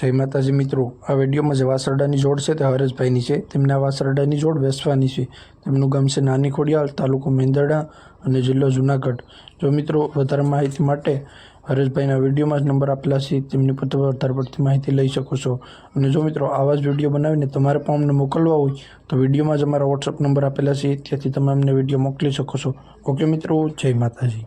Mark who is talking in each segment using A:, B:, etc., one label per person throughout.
A: જય માતાજી મિત્રો, આ વિડીયોમાં જે વાસરડાની જોડ છે તે હરેશભાઈની છે. તેમને આ વાસરડાની જોડ વેસવાની છે. તેમનું ગામ છે નાની ખોડિયાલ તાલુકો મેંદરડા અને જિલ્લો જુનાગઢ. જો મિત્રો, વધારે માહિતી માટે હરેશભાઈના વિડીયોમાં જ નંબર આપેલા છે, તેમની પર તમે પડતી માહિતી લઈ શકો છો. અને જો મિત્રો, આવા જ વીડિયો બનાવીને તમારે પણ અમને મોકલવા હોય, તો વિડીયોમાં જ અમારા વોટ્સઅપ નંબર આપેલા છે, ત્યાંથી તમે અમને વીડિયો મોકલી શકો છો. ઓકે મિત્રો, જય માતાજી.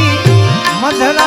B: No.